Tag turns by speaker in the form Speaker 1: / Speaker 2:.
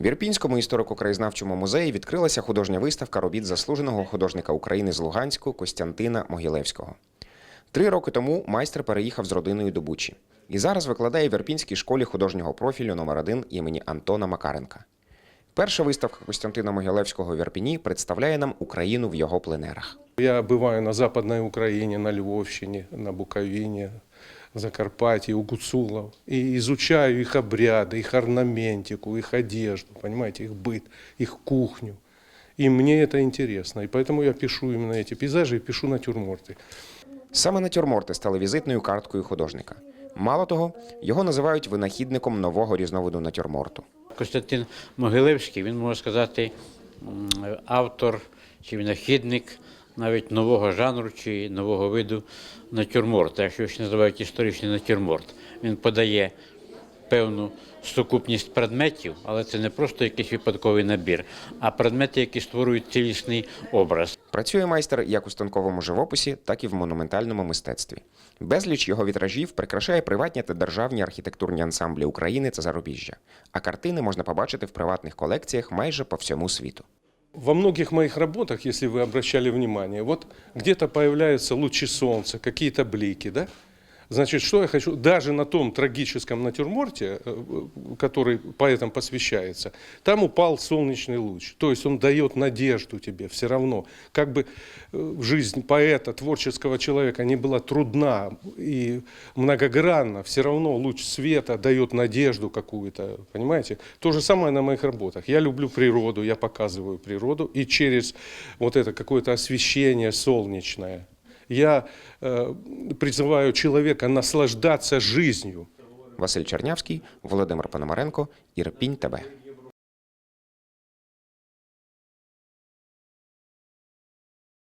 Speaker 1: В Ірпінському історико-краєзнавчому музеї відкрилася художня виставка робіт заслуженого художника України з Луганську Костянтина Могилевського. Три роки тому майстер переїхав з родиною до Бучі і зараз викладає в Ірпінській школі художнього профілю номер 1 імені Антона Макаренка. Перша виставка Костянтина Могилевського в Ірпіні представляє нам Україну в його пленерах.
Speaker 2: Я бываю на Западной Украине, на Львовщине, на Буковине, в Закарпатье, у Гуцулов. И изучаю их обряды, их орнаментику, их одежду, понимаете, их быт, их кухню. И мне это интересно. И поэтому я пишу именно эти пейзажи и пишу натюрморты.
Speaker 1: Саме натюрморти стали візитною карткою художника. Мало того, його називають винахідником нового різновиду натюрморту.
Speaker 3: Костянтин Могилевський, він можна сказати, м, автор чи винахідник навіть нового жанру чи нового виду натюрморта, якщо ще називають історичний натюрморт. Він подає певну сукупність предметів, але це не просто якийсь випадковий набір, а предмети, які створюють цілісний образ.
Speaker 1: Працює майстер як у станковому живописі, так і в монументальному мистецтві. Безліч його вітражів прикрашає приватні та державні архітектурні ансамблі України та зарубіжжя. А картини можна побачити в приватних колекціях майже по всьому світу.
Speaker 2: Во многих моих работах, если вы обращали внимание, вот где-то появляются лучи солнца, какие-то блики, да? Значит, что я хочу, даже на том трагическом натюрморте, э, который поэтам посвящается, там упал солнечный луч. То есть он дает надежду тебе все равно. Как бы э, жизнь поэта, творческого человека не была трудна и многогранна, все равно луч света дает надежду какую-то, понимаете? То же самое на моих работах. Я люблю природу, я показываю природу, и через вот это какое-то освещение солнечное я э, призываю человека наслаждаться жизнью.
Speaker 1: Василь Чернявський, Володимир Пономаренко, Ірпінь ТБ.